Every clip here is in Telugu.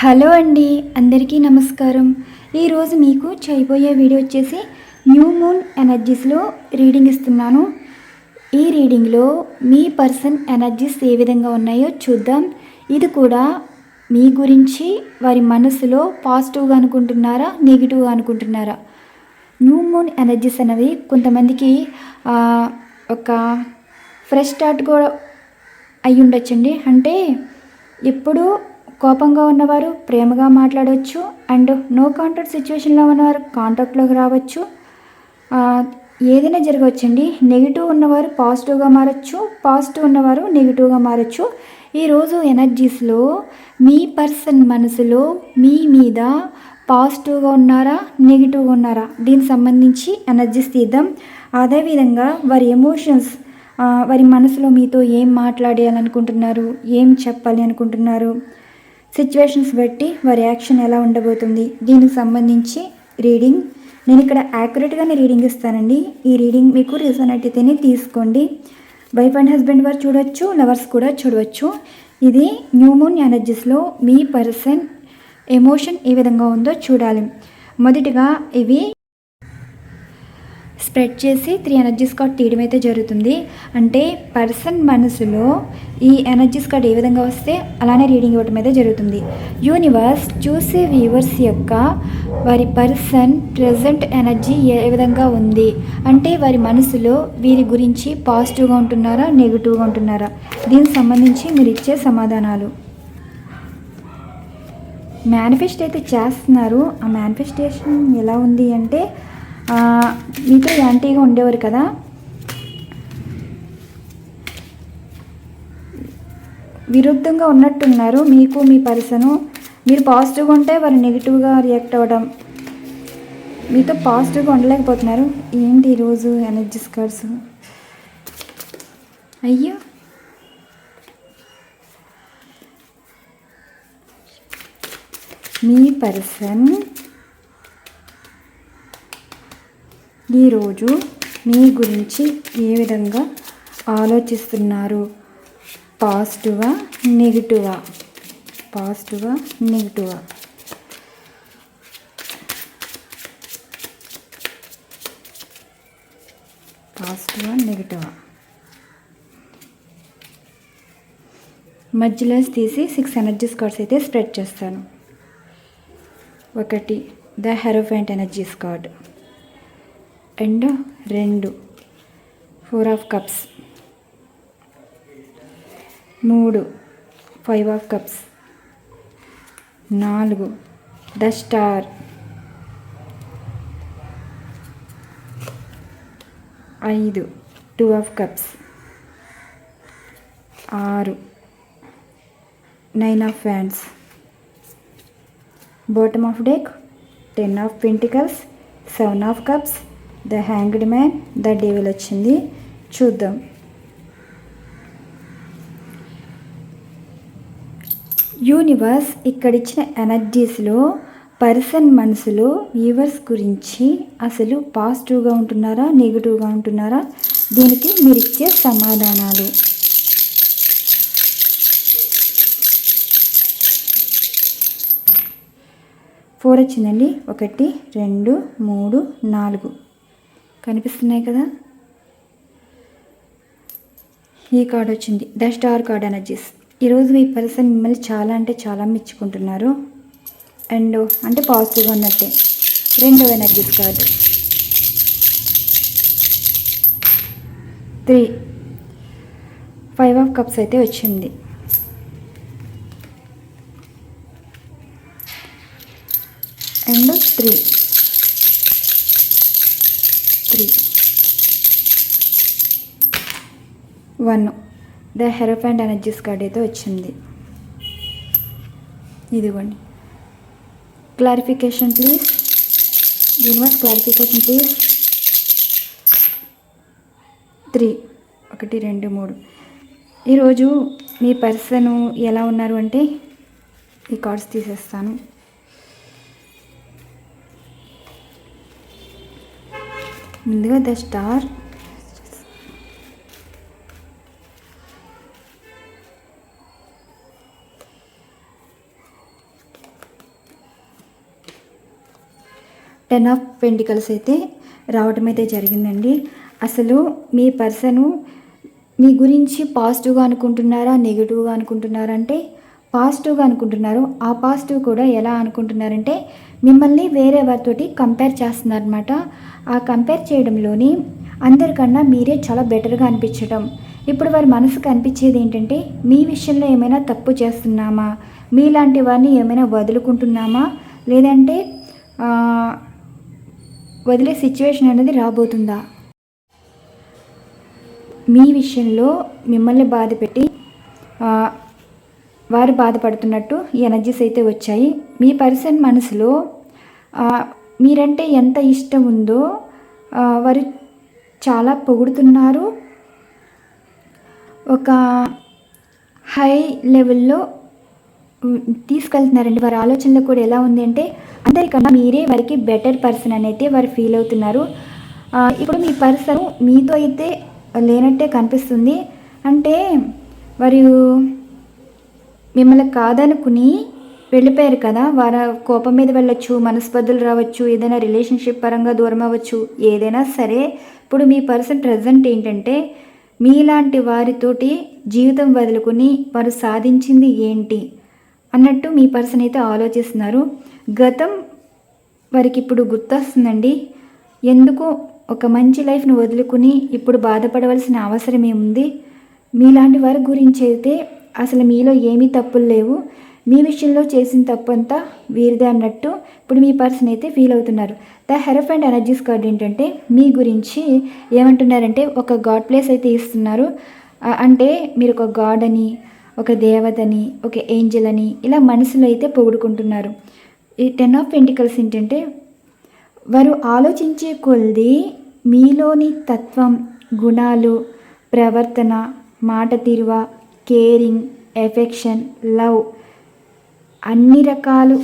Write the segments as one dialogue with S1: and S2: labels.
S1: హలో అండి అందరికీ నమస్కారం. ఈరోజు మీకు చేయబోయే వీడియో వచ్చేసి న్యూ మూన్ ఎనర్జీస్లో రీడింగ్ ఇస్తున్నాను. ఈ రీడింగ్లో మీ పర్సన్ ఎనర్జీస్ ఏ విధంగా ఉన్నాయో చూద్దాం. ఇది కూడా మీ గురించి వారి మనసులో పాజిటివ్గా అనుకుంటున్నారా నెగిటివ్గా అనుకుంటున్నారా? న్యూ మూన్ ఎనర్జీస్ అనేవి కొంతమందికి ఒక ఫ్రెష్ స్టార్ట్ కూడా అయ్యి ఉండొచ్చండి అంటే ఎప్పుడూ కోపంగా ఉన్నవారు ప్రేమగా మాట్లాడవచ్చు అండ్ నో కాంటాక్ట్ సిచ్యువేషన్లో ఉన్నవారు కాంటాక్ట్లోకి రావచ్చు. ఏదైనా జరగవచ్చండి. నెగిటివ్ ఉన్నవారు పాజిటివ్గా మారచ్చు పాజిటివ్ ఉన్నవారు నెగిటివ్గా మారచ్చు. ఈరోజు ఎనర్జీస్లో మీ పర్సన్ మనసులో మీ మీద పాజిటివ్గా ఉన్నారా నెగిటివ్గా ఉన్నారా? దీనికి సంబంధించి ఎనర్జీస్ తీద్దాం. అదేవిధంగా వారి ఎమోషన్స్ వారి మనసులో మీతో ఏం మాట్లాడేయాలనుకుంటున్నారు ఏం చెప్పాలి అనుకుంటున్నారు సిచ్యువేషన్స్ బట్టి వారి యాక్షన్ ఎలా ఉండబోతుంది? దీనికి సంబంధించి రీడింగ్. నేను ఇక్కడ యాక్యురేట్గానే రీడింగ్ ఇస్తానండి. ఈ రీడింగ్ మీకు రీజనట్ అయితేనే తీసుకోండి. వైఫ్ అండ్ హస్బెండ్ వారు చూడొచ్చు లవర్స్ కూడా చూడవచ్చు ఇది న్యూ మూన్ ఎనర్జీస్లో మీ పర్సన్ ఎమోషన్ ఏ విధంగా ఉందో చూడాలి. మొదటిగా ఇవి స్ప్రెడ్ చేసి త్రీ ఎనర్జీస్ కార్డ్ తీయడం అయితే జరుగుతుంది. అంటే పర్సన్ మనసులో ఈ ఎనర్జీస్ కార్డ్ ఏ విధంగా వస్తే అలానే రీడింగ్ ఇవ్వడం అయితే జరుగుతుంది. యూనివర్స్ చూసే వ్యూవర్స్ యొక్క వారి పర్సన్ ప్రజెంట్ ఎనర్జీ ఏ విధంగా ఉంది? అంటే వారి మనసులో వీరి గురించి పాజిటివ్గా ఉంటున్నారా నెగిటివ్గా ఉంటున్నారా? దీనికి సంబంధించి మీరు ఇచ్చే సమాధానాలు. మేనిఫెస్ట్ అయితే చేస్తున్నారు. ఆ మేనిఫెస్టేషన్ ఎలా ఉంది అంటే మీతో యాంటీగా ఉండేవారు కదా? విరుద్ధంగా ఉన్నట్టున్నారు మీకు మీ పర్సను. మీరు పాజిటివ్గా ఉంటే వారు నెగిటివ్గా రియాక్ట్ అవ్వడం. మీతో పాజిటివ్గా ఉండలేకపోతున్నారు. ఏంటి ఈరోజు ఎనర్జీస్ కార్డ్స్ అయ్యో. మీ పర్సన్ ఈరోజు మీ గురించి ఏ విధంగా ఆలోచిస్తున్నారు? పాజిటివా నెగిటివా పాజిటివా నెగిటివా పాజిటివా నెగిటివా మధ్యలో తీసి సిక్స్ ఎనర్జీస్ కార్డ్స్ అయితే స్ప్రెడ్ చేస్తాను. ఒకటి the hierophant energies card and రెండు. ఫోర్ ఆఫ్ కప్స్ మూడు. ఫైవ్ ఆఫ్ కప్స్ నాలుగు. ద స్టార్ ఐదు. టూ ఆఫ్ కప్స్ ఆరు. Nine of fans bottom of deck ten of pentacles seven of cups the hanged man the devil వచ్చింది. చూద్దాం. యూనివర్స్ ఇక్కడిచ్చిన ఎనర్జీస్లో పర్సన్ మనసులో వ్యూవర్స్ గురించి అసలు పాజిటివ్గా ఉంటున్నారా నెగిటివ్గా ఉంటున్నారా? దీనికి మీరు ఇచ్చే సమాధానాలు. ఫోర్ వచ్చిందండి. ఒకటి రెండు మూడు నాలుగు. కనిపిస్తున్నాయి కదా? ఈ కార్డ్ వచ్చింది. The star card energies. ఈరోజు మీ పర్సన్ మిమ్మల్ని చాలా అంటే చాలా మెచ్చుకుంటున్నారు. అండ్ అంటే పాజిటివ్గా ఉన్నట్టే. రెండో energies card. Three. Five of cups అయితే వచ్చింది. And three. Three one the hierophant energies card అయితే వచ్చింది. ఇదిగోండి. Clarification please universe clarification please three ఒకటి రెండు మూడు. ఈరోజు మీ పర్సన్ ఎలా ఉన్నారు అంటే ఈ కార్డ్స్ తీసేస్తాను. ముందుగా the star. Ten of pentacles అయితే రావడం అయితే జరిగిందండి. అసలు మీ పర్సను మీ గురించి పాజిటివ్గా అనుకుంటున్నారా నెగిటివ్గా అనుకుంటున్నారంటే పాజిటివ్గా అనుకుంటున్నారు. ఆ పాజిటివ్ కూడా ఎలా అనుకుంటున్నారంటే మిమ్మల్ని వేరే వారితోటి కంపేర్ చేస్తున్నారనమాట ఆ కంపేర్ చేయడంలోని అందరికన్నా మీరే చాలా బెటర్గా అనిపించడం ఇప్పుడు వారి మనసుకు అనిపించేది ఏంటంటే మీ విషయంలో ఏమైనా తప్పు చేస్తున్నామా? మీలాంటి వారిని ఏమైనా వదులుకుంటున్నామా? లేదంటే వదిలే సిచ్యువేషన్ అనేది రాబోతుందా? మీ విషయంలో మిమ్మల్ని బాధపెట్టి వారు బాధపడుతున్నట్టు ఎనర్జీస్ అయితే వచ్చాయి. మీ పర్సన్ మనసులో మీరంటే ఎంత ఇష్టం ఉందో వారు చాలా పొగుడుతున్నారు. ఒక హై లెవెల్లో తీసుకెళ్తున్నారండి. వారి ఆలోచనలో కూడా ఎలా ఉంది అంటే అందరికన్నా మీరే వారికి బెటర్ పర్సన్ అని అయితే వారు ఫీల్ అవుతున్నారు. ఇప్పుడు మీ పర్సన్ మీతో అయితే లేనట్టే కనిపిస్తుంది. అంటే వారు మిమ్మల్ని కాదనుకుని వెళ్ళిపోయారు కదా. వారి కోపం మీద వెళ్ళొచ్చు మనస్పర్ధలు రావచ్చు ఏదైనా రిలేషన్షిప్ పరంగా దూరం అవ్వచ్చు ఏదైనా సరే. ఇప్పుడు మీ పర్సన్ ప్రజెంట్ ఏంటంటే మీలాంటి వారితోటి జీవితం వదులుకుని వారు సాధించింది ఏంటి అన్నట్టు మీ పర్సన్ అయితే ఆలోచిస్తున్నారు. గతం వారికి ఇప్పుడు గుర్తొస్తుందండి. ఎందుకు ఒక మంచి లైఫ్ను వదులుకుని ఇప్పుడు బాధపడవలసిన అవసరం ఏముంది? మీలాంటి వారి గురించి అయితే అసలు మీలో ఏమీ తప్పులు లేవు. మీ విషయంలో చేసిన తప్పు అంతా వీరిదే అన్నట్టు ఇప్పుడు మీ పర్సన్ అయితే ఫీల్ అవుతున్నారు. ద హెరఫ్ అండ్ ఎనర్జీస్ కార్డ్ ఏంటంటే మీ గురించి ఏమంటున్నారంటే ఒక గాడ్ ప్లేస్ అయితే ఇస్తున్నారు. అంటే మీరు ఒక గాడ్ అని ఒక దేవతని ఒక ఏంజల్ అని ఇలా మనసులో అయితే పొగుడుకుంటున్నారు. ఈ టెన్ ఆఫ్ పెంటికల్స్ ఏంటంటే వారు ఆలోచించే కొలది మీలోని తత్వం గుణాలు ప్రవర్తన మాట తీరువ కేరింగ్ ఎఫెక్షన్ లవ్ అన్ని రకాలు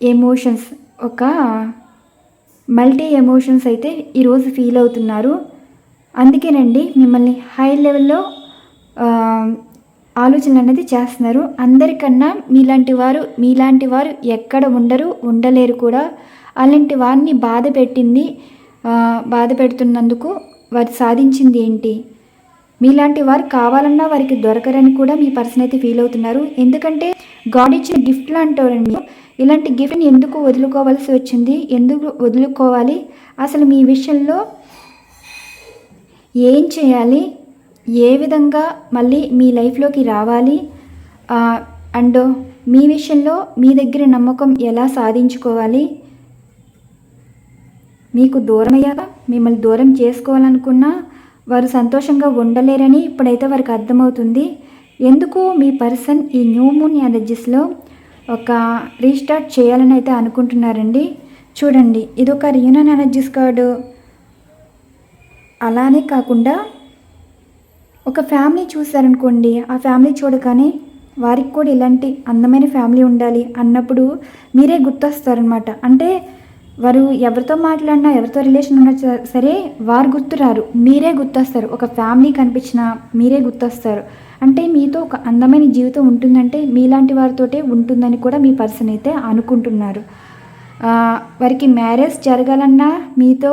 S1: ఎమోషన్స్. ఒక మల్టీ ఎమోషన్స్ అయితే ఈరోజు ఫీల్ అవుతున్నారు. అందుకేనండి మిమ్మల్ని హై లెవెల్లో ఆలోచన ఆలోచనలు అనేది చేస్తున్నారు. అందరికన్నా మీలాంటి వారు మీలాంటి వారు ఎక్కడ ఉండరు ఉండలేరు కూడా. అలాంటి వారిని బాధ పెట్టింది బాధ పెడుతున్నందుకు వారు సాధించింది ఏంటి? మీలాంటి వారు కావాలన్నా వారికి దొరకరని కూడా మీ పర్సన్ అయితే ఫీల్ అవుతున్నారు. ఎందుకంటే గాడ్ ఇచ్చిన గిఫ్ట్ లాంటివారండి ఇలాంటి గిఫ్ట్ని ఎందుకు వదులుకోవాల్సి వచ్చింది? ఎందుకు వదులుకోవాలి? అసలు మీ విషయంలో ఏం చేయాలి? ఏ విధంగా మళ్ళీ మీ లైఫ్లోకి రావాలి? అండ్ మీ విషయంలో మీ దగ్గర నమ్మకం ఎలా సాధించుకోవాలి? మీకు దూరమయ్యాక మిమ్మల్ని దూరం చేసుకోవాలనుకున్నా వారు సంతోషంగా ఉండలేరని ఇప్పుడైతే వారికి అర్థమవుతుంది. ఎందుకు మీ పర్సన్ ఈ న్యూ మూన్ ఎనర్జీస్లో ఒక రీస్టార్ట్ చేయాలని అయితే అనుకుంటున్నారండి? చూడండి ఇది ఒక రీయూనియన్ ఎనర్జీస్ కార్డు. అలానే కాకుండా ఒక ఫ్యామిలీ చూసారనుకోండి ఆ ఫ్యామిలీ చూడగానే వారికి కూడా ఇలాంటి అందమైన ఫ్యామిలీ ఉండాలి అన్నప్పుడు మీరే గుర్తొస్తారనమాట. అంటే వారు ఎవరితో మాట్లాడినా ఎవరితో రిలేషన్ ఉన్నా సరే వారు గుర్తురారు. మీరే గుర్తొస్తారు. ఒక ఫ్యామిలీ కనిపించినా మీరే గుర్తొస్తారు. అంటే మీతో ఒక అందమైన జీవితం ఉంటుందంటే మీలాంటి వారితోటే ఉంటుందని కూడా మీ పర్సన్ అయితే అనుకుంటున్నారు. వారికి మ్యారేజ్ జరగాలన్నా మీతో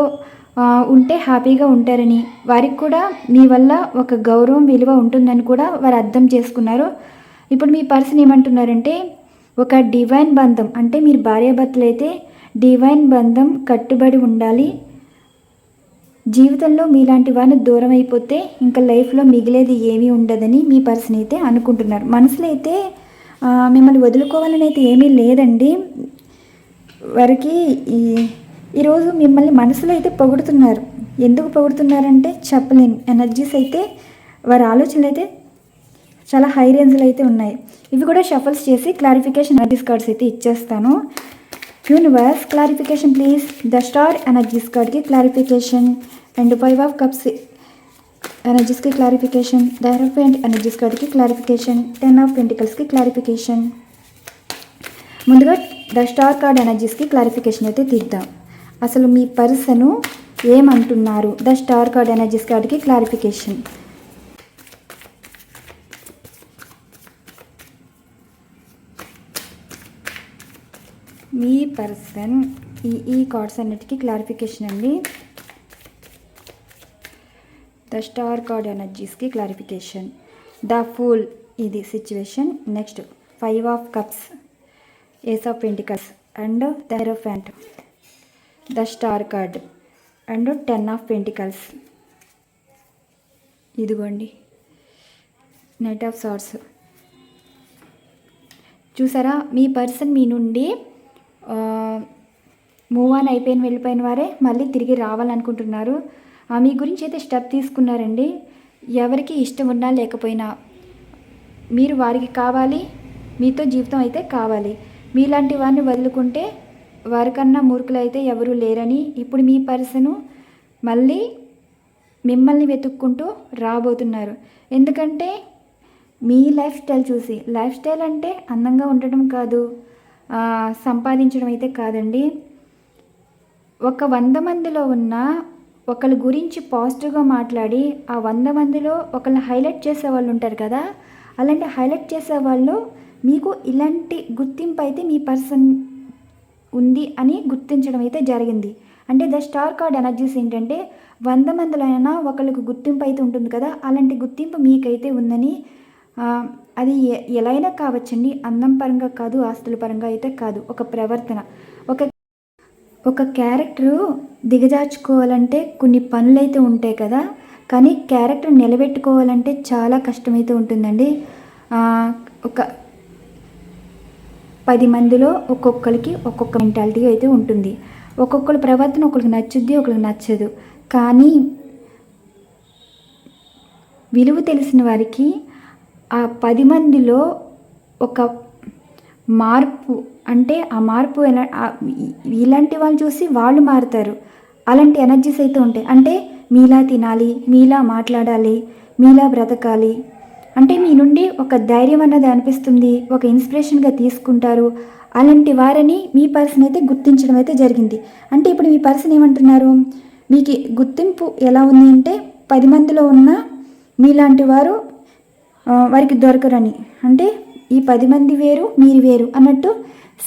S1: ఉంటే హ్యాపీగా ఉంటారని వారికి కూడా మీ వల్ల ఒక గౌరవం విలువ ఉంటుందని కూడా వారు అర్థం చేసుకున్నారు. ఇప్పుడు మీ పర్సన్ ఏమంటున్నారంటే ఒక డివైన్ బంధం అంటే మీరు భార్యాభర్తలు అయితే డివైన్ బంధం కట్టుబడి ఉండాలి. జీవితంలో మీలాంటి వారిని దూరం అయిపోతే ఇంకా లైఫ్లో మిగిలేది ఏమీ ఉండదని మీ పర్సన్ అయితే అనుకుంటున్నారు. మనసులో అయితే మిమ్మల్ని వదులుకోవాలని అయితే ఏమీ లేదండి. వారికి ఈ ఈరోజు మిమ్మల్ని మనసులో అయితే పొగుడుతున్నారు. ఎందుకు పొగుడుతున్నారంటే చెప్పలేను ఎనర్జీస్ అయితే వారి ఆలోచనలు అయితే చాలా హై రేంజ్లో అయితే ఉన్నాయి. ఇవి కూడా షఫల్స్ చేసి క్లారిఫికేషన్ ఎనర్జీస్ కార్డ్స్ అయితే ఇచ్చేస్తాను. Universe clarification please the star energies కార్డ్కి clarification and five of cups ఎనర్జీస్కి clarification the and energies కార్డ్కి క్లారిఫికేషన్ టెన్ ఆఫ్ పెంటికల్స్కి క్లారిఫికేషన్ ముందుగా ద స్టార్ కార్డ్ ఎనర్జీస్కి క్లారిఫికేషన్ అయితే తీద్దాం. అసలు మీ పర్సను ఏమంటున్నారు? ద స్టార్ కార్డ్ ఎనర్జీస్ కార్డ్కి క్లారిఫికేషన్ మీ పర్సన్ ఈ ఈ కార్డ్స్ అన్నిటికీ క్లారిఫికేషన్ అండి. ద స్టార్ కార్డ్ ఎనర్జీస్కి క్లారిఫికేషన్. ద ఫూల్ ఇది situation. Next five of cups ace of pentacles and the pant the star card and ten of pentacles. ఇదిగోండి. నైట్ ఆఫ్ సార్ట్స్ చూసారా మీ పర్సన్ మీ నుండి మూవ్ ఆన్ అయిపోయిన వెళ్ళిపోయిన వారే మళ్ళీ తిరిగి రావాలనుకుంటున్నారు. ఆ, మీ గురించి అయితే స్టెప్ తీసుకున్నారండి. ఎవరికి ఇష్టం ఉన్నా లేకపోయినా మీరు వారికి కావాలి మీతో జీవితం అయితే కావాలి. మీలాంటి వారిని వదులుకుంటే వారికన్నా మూర్ఖులు అయితే ఎవరూ లేరని ఇప్పుడు మీ పర్సను మళ్ళీ మిమ్మల్ని వెతుక్కుంటూ రాబోతున్నారు. ఎందుకంటే మీ లైఫ్ స్టైల్ చూసి లైఫ్ స్టైల్ అంటే అందంగా ఉండటం కాదు. సంపాదించడం అయితే కాదండి. ఒక వంద మందిలో ఉన్న ఒకళ్ళ గురించి పాజిటివ్గా మాట్లాడి ఆ వంద మందిలో ఒకళ్ళని హైలైట్ చేసే వాళ్ళు ఉంటారు కదా అలాంటి హైలైట్ చేసే వాళ్ళు మీకు ఇలాంటి గుర్తింపు అయితే మీ పర్సన్ ఉంది అని గుర్తించడం అయితే జరిగింది. అంటే ద స్టార్ కార్డ్ ఎనర్జీస్ ఏంటంటే వంద మందిలో అయినా ఒకళ్ళకు గుర్తింపు అయితే ఉంటుంది కదా అలాంటి గుర్తింపు మీకైతే ఉందని అది ఎలా అయినా కావచ్చండి. అందం పరంగా కాదు ఆస్తుల పరంగా అయితే కాదు. ఒక ప్రవర్తన. ఒక ఒక క్యారెక్టరు దిగజార్చుకోవాలంటే కొన్ని పనులైతే ఉంటాయి కదా. కానీ క్యారెక్టర్ నిలబెట్టుకోవాలంటే చాలా కష్టమైతే ఉంటుందండి. ఒక పది మందిలో ఒక్కొక్కరికి ఒక్కొక్క మెంటాలిటీ అయితే ఉంటుంది. ఒక్కొక్కరి ప్రవర్తన ఒకరికి నచ్చుద్ది ఒకరికి నచ్చదు. కానీ విలువ తెలిసిన వారికి ఆ పది మందిలో ఒక మార్పు అంటే ఆ మార్పు ఎన ఇలాంటి వాళ్ళు చూసి వాళ్ళు మారుతారు. అలాంటి ఎనర్జీస్ అయితే ఉంటాయి. అంటే మీలా తినాలి మీలా మాట్లాడాలి మీలా బ్రతకాలి. అంటే మీ నుండి ఒక ధైర్యం అన్నది అనిపిస్తుంది ఒక ఇన్స్పిరేషన్గా తీసుకుంటారు. అలాంటి వారిని మీ పర్సన్ అయితే గుర్తించడం అయితే జరిగింది. అంటే ఇప్పుడు మీ పర్సన్ ఏమంటున్నారు? మీకు గుర్తింపు ఎలా ఉంది? అంటే పది మందిలో ఉన్న మీలాంటి వారు వారికి దొరకరని. అంటే ఈ పది మంది వేరు మీరు వేరు అన్నట్టు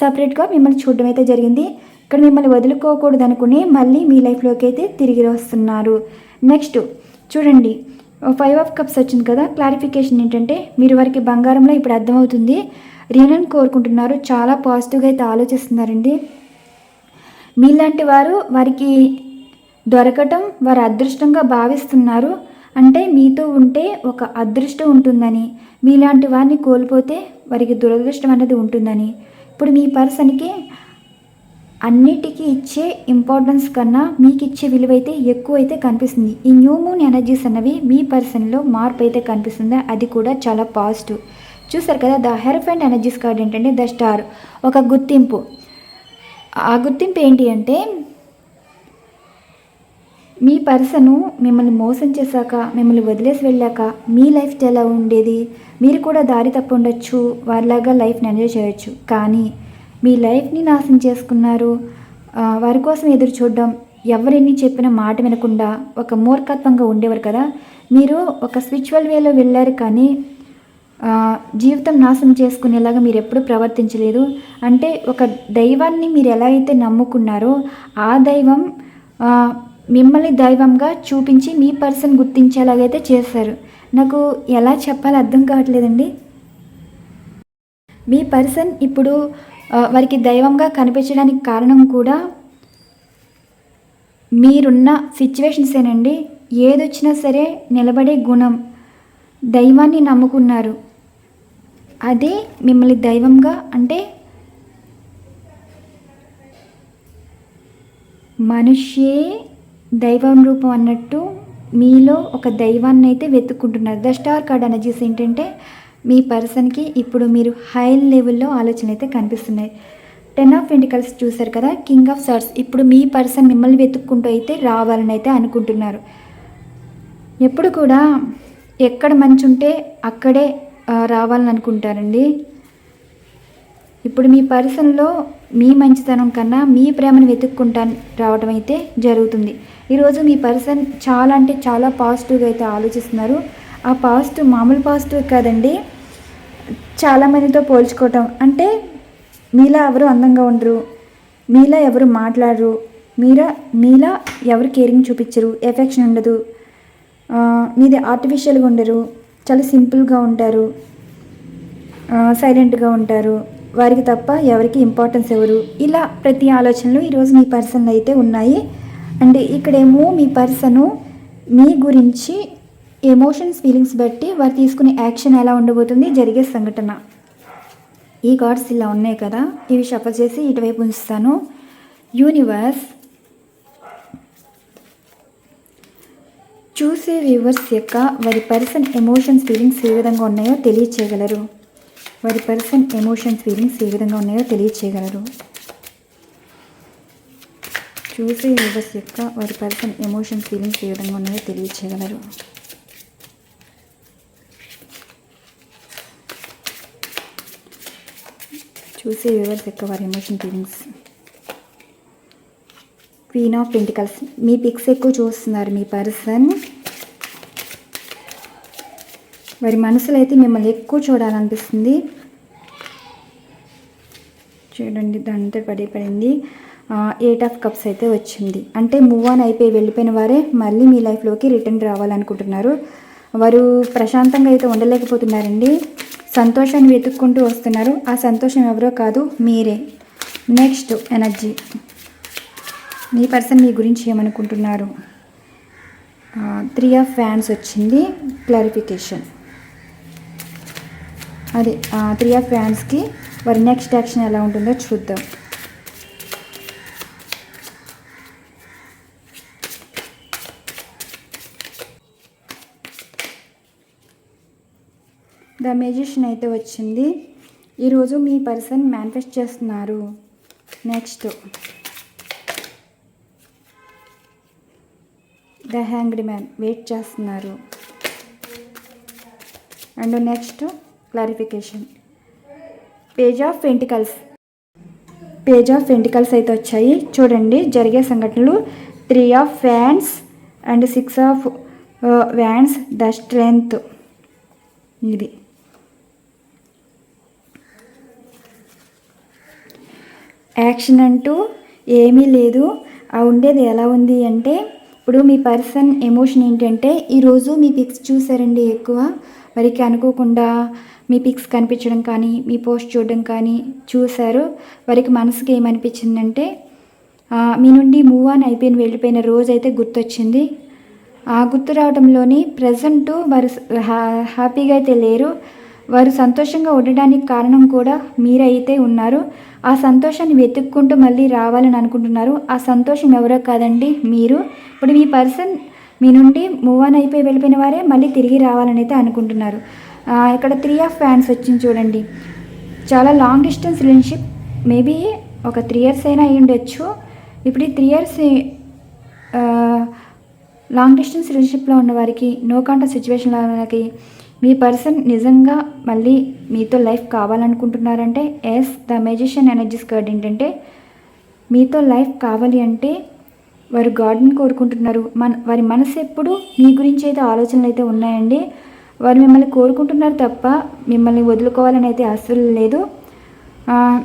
S1: సపరేట్గా మిమ్మల్ని చూడడం అయితే జరిగింది. ఇక్కడ మిమ్మల్ని వదులుకోకూడదు అనుకుని మళ్ళీ మీ లైఫ్లోకి అయితే తిరిగి వస్తున్నారు. నెక్స్ట్ చూడండి. ఫైవ్ ఆఫ్ కప్స్ వచ్చింది కదా. క్లారిఫికేషన్ ఏంటంటే మీరు వారికి బంగారంలో ఇప్పుడు అర్థమవుతుంది. రీనని కోరుకుంటున్నారు. చాలా పాజిటివ్గా అయితే ఆలోచిస్తున్నారండి. మీలాంటి వారు వారికి దొరకటం వారు అదృష్టంగా భావిస్తున్నారు. అంటే మీతో ఉంటే ఒక అదృష్టం ఉంటుందని మీలాంటి వారిని కోల్పోతే వారికి దురదృష్టం అనేది ఉంటుందని. ఇప్పుడు మీ పర్సన్కి అన్నిటికీ ఇచ్చే ఇంపార్టెన్స్ కన్నా మీకు ఇచ్చే విలువైతే ఎక్కువ అయితే కనిపిస్తుంది. ఈ న్యూ మూన్ ఎనర్జీస్ అన్నవి మీ పర్సన్లో మార్పు అయితే కనిపిస్తుంది. అది కూడా చాలా పాజిటివ్ చూసారు కదా ద హెరఫెంట్ ఎనర్జీస్ కార్డ్ ఏంటంటే ద స్టార్ ఒక గుర్తింపు. ఆ గుర్తింపు ఏంటి అంటే మీ పర్సను మిమ్మల్ని మోసం చేశాక మిమ్మల్ని వదిలేసి వెళ్ళాక మీ లైఫ్ స్టైల్ ఎలా ఉండేది? మీరు కూడా దారి తప్పి ఉండొచ్చు వారిలాగా లైఫ్ని ఎంజాయ్ చేయొచ్చు. కానీ మీ లైఫ్ని నాశనం చేసుకున్నారు. వారి కోసం ఎదురు చూడడం ఎవరెన్ని చెప్పిన మాట వినకుండా ఒక మూర్ఖత్వంగా ఉండేవారు కదా? మీరు ఒక స్పిరిచువల్ వేలో వెళ్ళారు కానీ జీవితం నాశనం చేసుకునేలాగా మీరు ఎప్పుడు ప్రవర్తించలేదు. అంటే ఒక దైవాన్ని మీరు ఎలా అయితే నమ్ముకున్నారో ఆ దైవం మిమ్మల్ని దైవంగా చూపించి మీ పర్సన్ గుర్తించేలాగైతే చేశారు. నాకు ఎలా చెప్పాలో అర్థం కావట్లేదండి. మీ పర్సన్ ఇప్పుడు వారికి దైవంగా కనిపించడానికి కారణం కూడా మీరున్న సిచ్యువేషన్సేనండి ఏదొచ్చినా సరే నిలబడే గుణం దైవాన్ని నమ్ముకున్నారు. అదే మిమ్మల్ని దైవంగా అంటే మనిషే దైవం రూపం అన్నట్టు మీలో ఒక దైవాన్ని అయితే వెతుక్కుంటున్నారు. ద స్టార్ కార్డ్ ఎనర్జీస్ ఏంటంటే మీ పర్సన్కి ఇప్పుడు మీరు హై లెవెల్లో ఆలోచన అయితే కనిపిస్తున్నాయి. టెన్ ఆఫ్ పెంటికల్స్ చూసారు కదా కింగ్ ఆఫ్ సార్ట్స్ ఇప్పుడు మీ పర్సన్ మిమ్మల్ని వెతుక్కుంటూ అయితే రావాలని అయితే అనుకుంటున్నారు. ఎప్పుడు కూడా ఎక్కడ మంచి ఉంటే అక్కడే రావాలని అనుకుంటారండి. ఇప్పుడు మీ పర్సన్లో మీ మంచితనం కన్నా మీ ప్రేమను వెతుక్కుంటా రావడం అయితే జరుగుతుంది. ఈరోజు మీ పర్సన్ చాలా అంటే చాలా పాజిటివ్గా అయితే ఆలోచిస్తున్నారు. ఆ పాజిటివ్ మామూలు పాజిటివ్ కాదండి. చాలామందితో పోల్చుకోవటం. అంటే మీలా ఎవరు అందంగా ఉండరు. మీలా ఎవరు మాట్లాడరు. మీరా మీలా ఎవరు కేరింగ్ చూపించరు. ఎఫెక్షన్ ఉండదు. మీది ఆర్టిఫిషియల్గా ఉండరు. చాలా సింపుల్గా ఉంటారు. సైలెంట్గా ఉంటారు. వారికి తప్ప ఎవరికి ఇంపార్టెన్స్ ఎవరు? ఇలా ప్రతి ఆలోచనలు ఈరోజు మీ పర్సన్లో అయితే ఉన్నాయి. అంటే ఇక్కడేమో మీ పర్సను మీ గురించి ఎమోషన్స్ ఫీలింగ్స్ బట్టి వారు తీసుకునే యాక్షన్ ఎలా ఉండబోతుంది? జరిగే సంఘటన. ఈ కార్డ్స్ ఇలా ఉన్నాయి కదా. ఇవి షఫల్ చేసి ఇటువైపు ఉంచుతాను. యూనివర్స్ చూసే వ్యూవర్స్ యొక్క వారి పర్సన్ ఎమోషన్స్ ఫీలింగ్స్ ఏ విధంగా ఉన్నాయో తెలియచేయగలరు. వారి పర్సన్ ఎమోషన్స్ ఫీలింగ్స్ ఏ విధంగా ఉన్నాయో తెలియచేయగలరు. చూసే యూజర్స్ యొక్క వారి పర్సన్ ఎమోషన్స్ ఫీలింగ్స్ ఏ విధంగా ఉన్నాయో తెలియచేయగలరు. చూసే వ్యూవర్స్ యొక్క వారి emotion feelings. Queen of pentacles. Me pics ఎక్కువ చూస్తున్నారు మీ పర్సన్. వారి మనసులో అయితే మిమ్మల్ని ఎక్కువ చూడాలనిపిస్తుంది. చూడండి దాంతో పడి పడింది. ఎయిట్ ఆఫ్ కప్స్ అయితే వచ్చింది. అంటే మూవ్ ఆన్ అయిపోయి వెళ్ళిపోయిన వారే మళ్ళీ మీ లైఫ్లోకి రిటర్న్ రావాలనుకుంటున్నారు. వారు ప్రశాంతంగా అయితే ఉండలేకపోతున్నారండి. సంతోషాన్ని వెతుక్కుంటూ వస్తున్నారు. ఆ సంతోషం ఎవరో కాదు మీరే. నెక్స్ట్ ఎనర్జీ మీ పర్సన్ మీ గురించి ఏమనుకుంటున్నారు? త్రీ ఆఫ్ ఫ్యాన్స్ వచ్చింది. క్లారిఫికేషన్ అదే త్రీ ఆఫ్ ఫ్యాన్స్కి మరి నెక్స్ట్ యాక్షన్ ఎలా ఉంటుందో చూద్దాం. ద మెజిషియన్ అయితే వచ్చింది. ఈరోజు మీ పర్సన్ మేనిఫెస్ట్ చేస్తున్నారు. Next the hanged man wait చేస్తున్నారు. And next clarification page of pentacles page of pentacles అయితే వచ్చాయి. చూడండి జరిగే సంఘటనలు. Three of fans and six of wands the strength ఇది. యాక్షన్ అంటూ ఏమీ లేదు. ఆ ఉండేది ఎలా ఉంది అంటే ఇప్పుడు మీ పర్సన్ ఎమోషన్ ఏంటంటే ఈరోజు మీ పిక్స్ చూసారండి ఎక్కువ. మరికి అనుకోకుండా మీ పిక్స్ కనిపించడం కానీ మీ పోస్ట్ చూడడం కానీ చూశారు. వారికి మనసుకి ఏమనిపించిందంటే మీ నుండి మూవ్ ఆన్ అయిపోయిన వెళ్ళిపోయిన రోజు అయితే గుర్తొచ్చింది. ఆ గుర్తు రావడంలోని ప్రజెంట్ వారు హ్యాపీగా అయితే లేరు. వారు సంతోషంగా ఉండడానికి కారణం కూడా మీరైతే ఉన్నారు. ఆ సంతోషాన్ని వెతుక్కుంటూ మళ్ళీ రావాలని అనుకుంటున్నారు. ఆ సంతోషం ఎవరో కాదండి మీరు. ఇప్పుడు మీ పర్సన్ మీ నుండి మూవ్ ఆన్ అయిపోయి వెళ్ళిపోయిన వారే మళ్ళీ తిరిగి రావాలని అయితే అనుకుంటున్నారు. ఇక్కడ త్రీ ఆఫ్ ఫ్యాన్స్ వచ్చింది చూడండి. చాలా లాంగ్ డిస్టెన్స్ రిలేషన్షిప్ మేబీ ఒక త్రీ ఇయర్స్ అయినా అయ్యి ఉండొచ్చు. ఇప్పుడు ఈ త్రీ ఇయర్స్ లాంగ్ డిస్టెన్స్ రిలేషన్షిప్లో ఉన్న వారికి నో కాంటాక్ట్ సిచ్యువేషన్లో ఉన్న మీ పర్సన్ నిజంగా మళ్ళీ మీతో life కావాలనుకుంటున్నారంటే yes the magician energies card ఏంటంటే మీతో లైఫ్ కావాలి అంటే వారు గాడ్ని కోరుకుంటున్నారు. మన వారి మనసు ఎప్పుడు మీ గురించి అయితే ఆలోచనలు అయితే ఉన్నాయండి. వారు మిమ్మల్ని కోరుకుంటున్నారు తప్ప మిమ్మల్ని వదులుకోవాలని అయితే అస్సలు లేదు.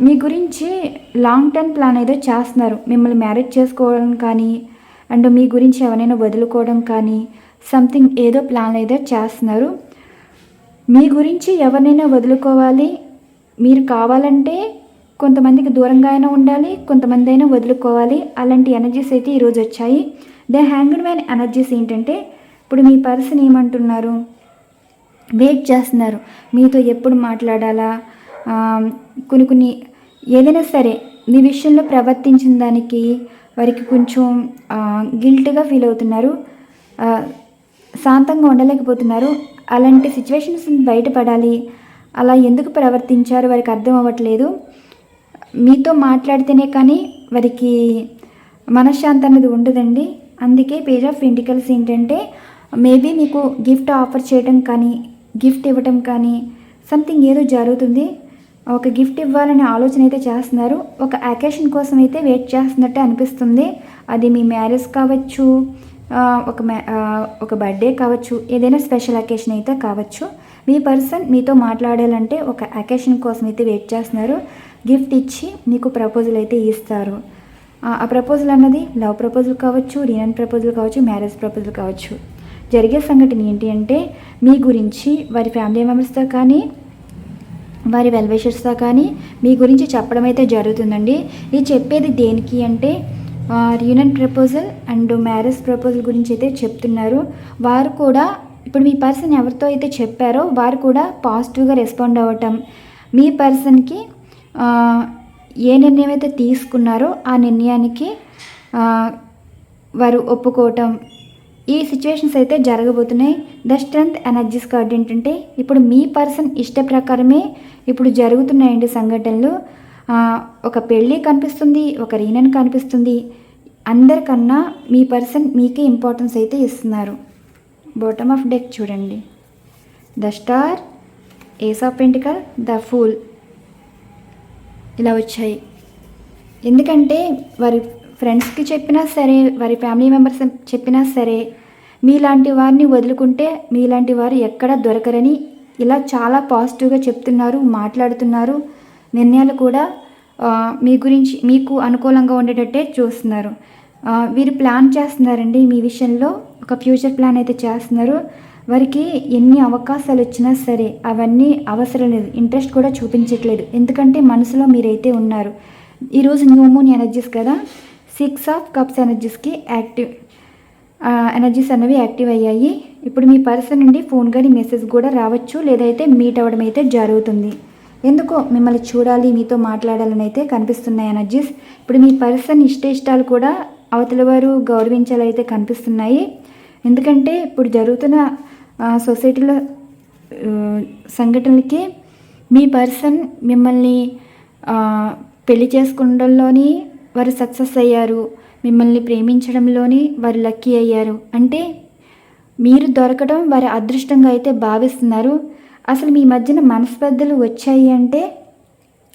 S1: మీ గురించి లాంగ్ టర్మ్ ప్లాన్ ఏదో చేస్తున్నారు. మిమ్మల్ని మ్యారేజ్ చేసుకోవడం కానీ అండ్ మీ గురించి ఎవరైనా వదులుకోవడం కానీ సంథింగ్ ఏదో ప్లాన్ ఏదో చేస్తున్నారు. మీ గురించి ఎవరినైనా వదులుకోవాలి. మీరు కావాలంటే కొంతమందికి దూరంగా అయినా ఉండాలి కొంతమంది అయినా వదులుకోవాలి. అలాంటి ఎనర్జీస్ అయితే ఈరోజు వచ్చాయి. ద హ్యాంగ్డ్ మ్యాన్ ఎనర్జీస్ ఏంటంటే ఇప్పుడు మీ పర్సన్ ఏమంటున్నారు? వెయిట్ చేస్తున్నారు. మీతో ఎప్పుడు మాట్లాడాలా? కొన్ని కొన్ని ఏదైనా సరే మీ విషయంలో ప్రవర్తించిన దానికి వారికి కొంచెం గిల్ట్గా ఫీల్ అవుతున్నారు. శాంతంగా ఉండలేకపోతున్నారు. అలాంటి సిచ్యువేషన్స్ బయటపడాలి. అలా ఎందుకు ప్రవర్తించారు? వారికి అర్థం అవ్వట్లేదు. మీతో మాట్లాడితేనే కానీ వారికి మనశ్శాంతి అనేది ఉండదండి. అందుకే పేజ్ ఆఫ్ పెంటికల్స్ ఏంటంటే మేబీ మీకు గిఫ్ట్ ఆఫర్ చేయడం కానీ గిఫ్ట్ ఇవ్వటం కానీ సంథింగ్ ఏదో జరుగుతుంది. ఒక గిఫ్ట్ ఇవ్వాలనే ఆలోచన అయితే చేస్తున్నారు. ఒక అకేషన్ కోసం అయితే వెయిట్ చేస్తున్నట్టు అనిపిస్తుంది. అది మీ మ్యారేజ్ కావచ్చు ఒక మ్యా ఒక బర్త్డే కావచ్చు ఏదైనా స్పెషల్ అకేషన్ అయితే కావచ్చు. మీ పర్సన్ మీతో మాట్లాడాలంటే ఒక అకేషన్ కోసం అయితే వెయిట్ చేస్తున్నారు. గిఫ్ట్ ఇచ్చి మీకు ప్రపోజల్ అయితే ఇస్తారు. ఆ ప్రపోజల్ అన్నది లవ్ ప్రపోజల్ కావచ్చు రీనన్ ప్రపోజల్ కావచ్చు మ్యారేజ్ ప్రపోజల్ కావచ్చు. జరిగే సంఘటన ఏంటి అంటే మీ గురించి వారి ఫ్యామిలీ మెంబర్స్తో కానీ వారి వెల్విషర్స్తో కానీ మీ గురించి చెప్పడం అయితే జరుగుతుందండి. ఇది చెప్పేది దేనికి అంటే reunion proposal and marriage proposal గురించి అయితే చెప్తున్నారు. వారు కూడా ఇప్పుడు మీ పర్సన్ ఎవరితో అయితే చెప్పారో వారు కూడా పాజిటివ్గా రెస్పాండ్ అవ్వటం. మీ పర్సన్కి ఏ నిర్ణయం అయితే తీసుకున్నారో ఆ నిర్ణయానికి వారు ఒప్పుకోవటం ఈ సిచ్యువేషన్స్ అయితే జరగబోతున్నాయి. ద స్ట్రెంగ్త్ ఎనర్జీస్ కార్డ్ ఏంటంటే ఇప్పుడు మీ పర్సన్ ఇష్ట ప్రకారమే ఇప్పుడు జరుగుతున్నాయండి సంఘటనలు. ఒక పెళ్ళి కనిపిస్తుంది ఒక రీనన్ కనిపిస్తుంది. అందరికన్నా మీ పర్సన్ మీకే ఇంపార్టెన్స్ అయితే ఇస్తున్నారు. బాటమ్ ఆఫ్ డెక్ చూడండి. The star ace of pentacle the fool ఇలా వచ్చాయి. ఎందుకంటే వారి ఫ్రెండ్స్కి చెప్పినా సరే వారి ఫ్యామిలీ మెంబర్స్ చెప్పినా సరే మీలాంటి వారిని వదులుకుంటే మీలాంటి వారు ఎక్కడ దొరకరని ఇలా చాలా పాజిటివ్గా చెప్తున్నారు మాట్లాడుతున్నారు. నిర్ణయాలు కూడా మీ గురించి మీకు అనుకూలంగా ఉండేటట్టే చూస్తున్నారు. వీరు ప్లాన్ చేస్తున్నారండి మీ విషయంలో ఒక ఫ్యూచర్ ప్లాన్ అయితే చేస్తున్నారు. వారికి ఎన్ని అవకాశాలు వచ్చినా సరే అవన్నీ అవసరం లేదు ఇంట్రెస్ట్ కూడా చూపించట్లేదు. ఎందుకంటే మనసులో మీరైతే ఉన్నారు. ఈరోజు న్యూ మూన్ ఎనర్జీస్ కదా. సిక్స్ ఆఫ్ కప్స్ ఎనర్జీస్కి యాక్టివ్ ఎనర్జీస్ అనేవి యాక్టివ్ అయ్యాయి. ఇప్పుడు మీ పర్సన్ నుండి ఫోన్ కానీ మెసేజ్ కూడా రావచ్చు లేదైతే మీట్ అవ్వడం అయితే జరుగుతుంది. ఎందుకో మిమ్మల్ని చూడాలి మీతో మాట్లాడాలని అయితే కనిపిస్తున్నాయి ఎనర్జీస్. ఇప్పుడు మీ పర్సన్ ఇష్ట ఇష్టాలు కూడా అవతల వారు గౌరవించాలైతే కనిపిస్తున్నాయి. ఎందుకంటే ఇప్పుడు జరుగుతున్న సొసైటీలో సంఘటనలకి మీ పర్సన్ మిమ్మల్ని పెళ్ళి చేసుకుండంలోని వారు సక్సెస్ అయ్యారు. మిమ్మల్ని ప్రేమించడంలోని వారు లక్కీ అయ్యారు. అంటే మీరు దొరకడం వారి అదృష్టంగా అయితే భావిస్తున్నారు. అసలు మీ మధ్యన మనస్పర్ధలు వచ్చాయి అంటే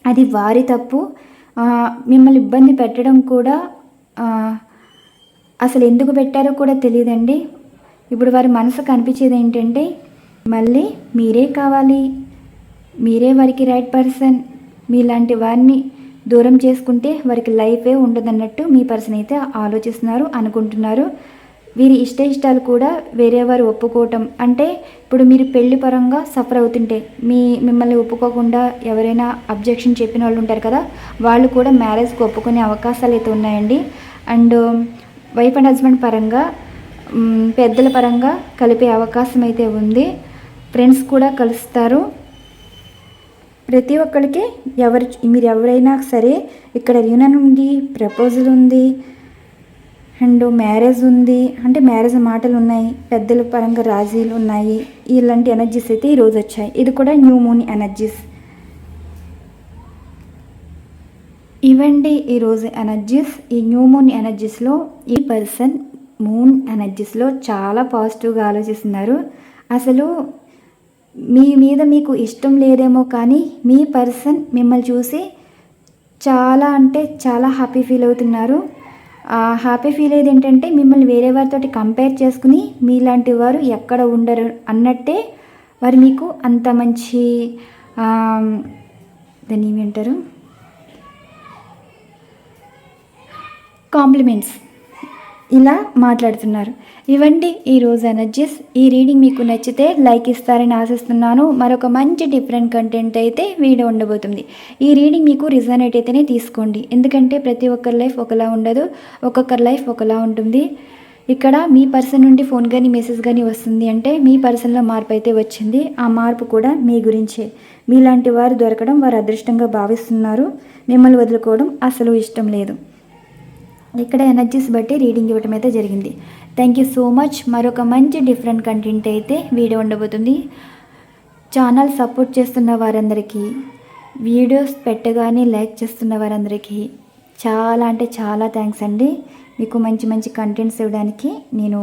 S1: అది వారి తప్పు. మిమ్మల్ని ఇబ్బంది పెట్టడం కూడా అసలు ఎందుకు పెట్టారో కూడా తెలియదండి. ఇప్పుడు వారి మనసు కనిపించేది ఏంటంటే మళ్ళీ మీరే కావాలి. మీరే వారికి రైట్ పర్సన్ మీలాంటి వారిని దూరం చేసుకుంటే వారికి లైఫే ఉండదన్నట్టు మీ పర్సన్ అయితే ఆలోచిస్తున్నారు అనుకుంటున్నారు. వీరి ఇష్ట ఇష్టాలు కూడా వేరే వారు ఒప్పుకోవటం. అంటే ఇప్పుడు మీరు పెళ్ళి పరంగా సఫర్ అవుతుంటే మీ మిమ్మల్ని ఒప్పుకోకుండా ఎవరైనా అబ్జెక్షన్ చెప్పిన వాళ్ళు ఉంటారు కదా వాళ్ళు కూడా మ్యారేజ్కి ఒప్పుకునే అవకాశాలు అయితే ఉన్నాయండి. అండ్ వైఫ్ అండ్ హస్బెండ్ పరంగా పెద్దల పరంగా కలిపే అవకాశం అయితే ఉంది. ఫ్రెండ్స్ కూడా కలుస్తారు. ప్రతి ఒక్కరికి ఎవరి మీరు ఎవరైనా సరే ఇక్కడ రీనన్ ఉంది ప్రపోజల్ ఉంది అండ్ మ్యారేజ్ ఉంది అంటే మ్యారేజ్ మాటలు ఉన్నాయి పెద్దల పరంగా రాజీలు ఉన్నాయి ఇలాంటి ఎనర్జీస్ అయితే ఈరోజు వచ్చాయి. ఇది కూడా న్యూ మూన్ ఎనర్జీస్. ఇవండి ఈరోజు ఎనర్జీస్ ఈ న్యూ మూన్ ఎనర్జీస్లో ఈ పర్సన్ మూన్ ఎనర్జీస్లో చాలా పాజిటివ్గా ఆలోచిస్తున్నారు. అసలు మీ మీద మీకు ఇష్టం లేదేమో కానీ మీ పర్సన్ మిమ్మల్ని చూసి చాలా అంటే చాలా హ్యాపీ ఫీల్ అవుతున్నారు. ఆ హ్యాపీ ఫీల్ అయ్యేది ఏంటంటే మిమ్మల్ని వేరే వారితోటి కంపేర్ చేసుకుని మీలాంటి వారు ఎక్కడ ఉండరు అన్నట్టే వారు మీకు అంత మంచి ఆ, దాన్ని ఏమంటారు? కాంప్లిమెంట్స్ ఇలా మాట్లాడుతున్నారు. ఇవండి ఈరోజు ఎనర్జీస్. ఈ రీడింగ్ మీకు నచ్చితే లైక్ ఇస్తారని ఆశిస్తున్నాను. మరొక మంచి డిఫరెంట్ కంటెంట్ అయితే వీడియో ఉండబోతుంది. ఈ రీడింగ్ మీకు రిజనేట్ అయితేనే తీసుకోండి. ఎందుకంటే ప్రతి ఒక్కరి లైఫ్ ఒకలా ఉండదు. ఒక్కొక్కరి లైఫ్ ఒకలా ఉంటుంది. ఇక్కడ మీ పర్సన్ నుండి ఫోన్ కానీ మెసేజ్ కానీ వస్తుంది అంటే మీ పర్సన్లో మార్పు అయితే వచ్చింది. ఆ మార్పు కూడా మీ గురించే. మీలాంటి వారు దొరకడం వారు అదృష్టంగా భావిస్తున్నారు. మిమ్మల్ని వదులుకోవడం అసలు ఇష్టం లేదు. ఇక్కడ ఎనర్జీస్ బట్టి రీడింగ్ ఇవ్వటం అయితే జరిగింది. థ్యాంక్ యూ సో మచ్ మరొక మంచి డిఫరెంట్ కంటెంట్ అయితే వీడియో ఉండబోతుంది. ఛానల్ సపోర్ట్ చేస్తున్న వారందరికీ వీడియోస్ పెట్టగానే లైక్ చేస్తున్న వారందరికీ చాలా అంటే చాలా థ్యాంక్స్ అండి. మీకు మంచి మంచి కంటెంట్స్ ఇవ్వడానికి నేను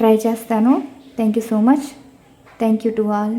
S1: ట్రై చేస్తాను. Thank you so much thank you to all